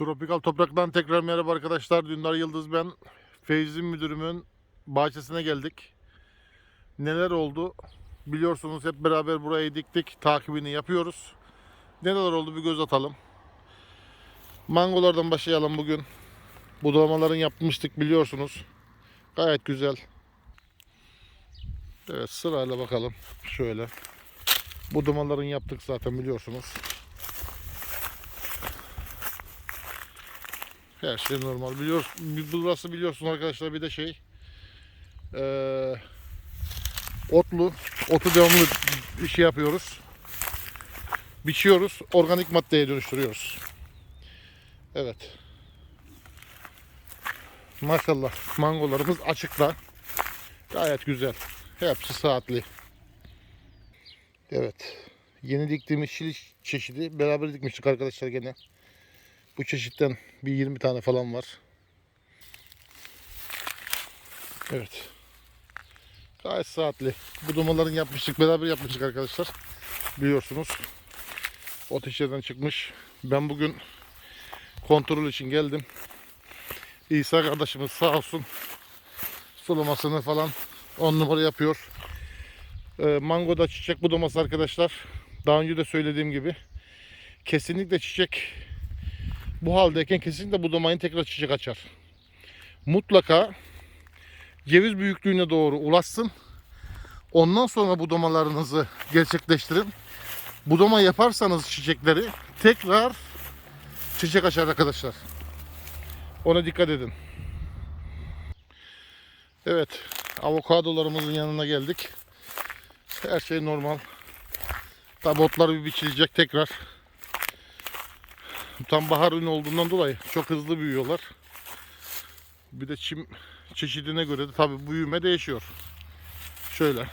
Tropikal Toprak'tan tekrar merhaba arkadaşlar. Dündar Yıldız ben. Feyzi Müdürümün bahçesine geldik. Neler oldu? Biliyorsunuz hep beraber burayı diktik. Takibini yapıyoruz. Neler oldu bir göz atalım. Mangolardan başlayalım bugün. Budamaların yapmıştık biliyorsunuz. Gayet güzel. Evet sırayla bakalım. Şöyle. Budamaların yaptık zaten biliyorsunuz. Her şey normal. Biliyor, burası biliyorsun arkadaşlar bir de şey eee, otlu. Otu devamlı bir şey yapıyoruz. Biçiyoruz. Organik maddeye dönüştürüyoruz. Evet. Maşallah mangolarımız açıkta. Gayet güzel. Hepsi saatli. Evet. Yeni diktiğimiz şili çeşidi beraber dikmiştik arkadaşlar gene. Bu çeşitten bir 20 tane falan var. Evet. Gayet saatli. Budumaların yapmıştık. Beraber yapmıştık arkadaşlar. Biliyorsunuz. Ot içeriden çıkmış. Ben bugün kontrol için geldim. İsa kardeşimiz sağ olsun. Sulamasını falan on numara yapıyor. Ee, mangoda çiçek budaması arkadaşlar. Daha önce de söylediğim gibi. Kesinlikle çiçek bu haldeyken kesinlikle budamayın tekrar çiçek açar. Mutlaka ceviz büyüklüğüne doğru ulaşsın. Ondan sonra budamalarınızı gerçekleştirin. Budama yaparsanız çiçekleri tekrar çiçek açar arkadaşlar. Ona dikkat edin. Evet, avokadolarımızın yanına geldik. Her şey normal. Tabi otlar bir biçilecek tekrar. Tam bahar ürünü olduğundan dolayı çok hızlı büyüyorlar. Bir de çim çeşidine göre de tabi büyüme değişiyor. Şöyle.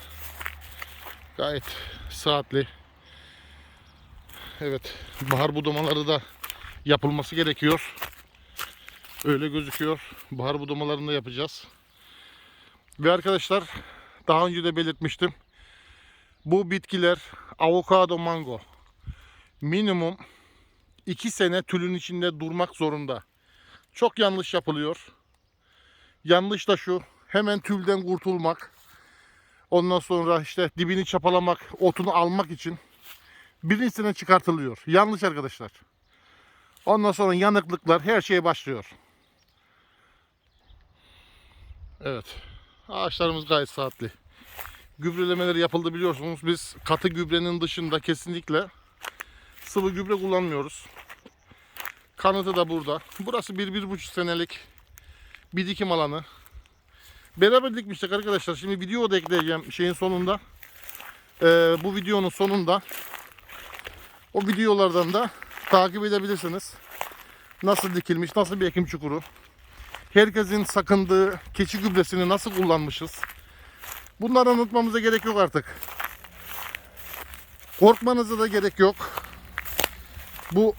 Gayet saatli. Evet. Bahar budamaları da yapılması gerekiyor. Öyle gözüküyor. Bahar budamalarını da yapacağız. Ve arkadaşlar daha önce de belirtmiştim. Bu bitkiler avokado mango minimum 2 sene tülün içinde durmak zorunda. Çok yanlış yapılıyor. Yanlış da şu. Hemen tülden kurtulmak. Ondan sonra işte dibini çapalamak, otunu almak için birinci sene çıkartılıyor. Yanlış arkadaşlar. Ondan sonra yanıklıklar her şeye başlıyor. Evet. Ağaçlarımız gayet saatli. Gübrelemeleri yapıldı biliyorsunuz. Biz katı gübrenin dışında kesinlikle sıvı gübre kullanmıyoruz. Kanıtı da burada. Burası bir, bir buçuk senelik bir dikim alanı. Beraber dikmiştik arkadaşlar. Şimdi video da ekleyeceğim şeyin sonunda. Ee, bu videonun sonunda o videolardan da takip edebilirsiniz. Nasıl dikilmiş, nasıl bir ekim çukuru. Herkesin sakındığı keçi gübresini nasıl kullanmışız. Bunları unutmamıza gerek yok artık. Korkmanıza da gerek yok. Bu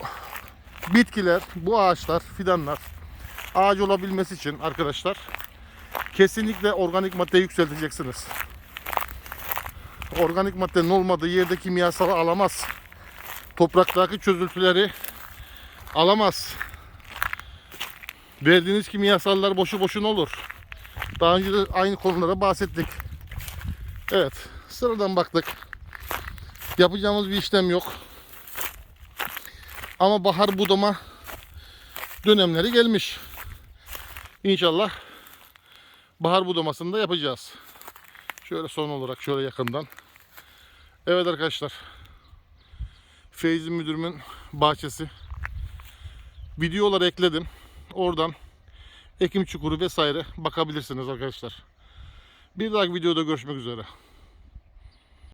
bitkiler, bu ağaçlar, fidanlar ağaç olabilmesi için arkadaşlar kesinlikle organik madde yükselteceksiniz. Organik maddenin olmadığı yerde kimyasalı alamaz. Topraktaki çözültüleri alamaz. Verdiğiniz kimyasallar boşu boşuna olur. Daha önce de aynı konulara bahsettik. Evet, sıradan baktık. Yapacağımız bir işlem yok. Ama bahar budama dönemleri gelmiş. İnşallah bahar budamasını da yapacağız. Şöyle son olarak şöyle yakından. Evet arkadaşlar. Feyzi müdürümün bahçesi. Videoları ekledim. Oradan ekim çukuru vesaire bakabilirsiniz arkadaşlar. Bir dahaki videoda görüşmek üzere.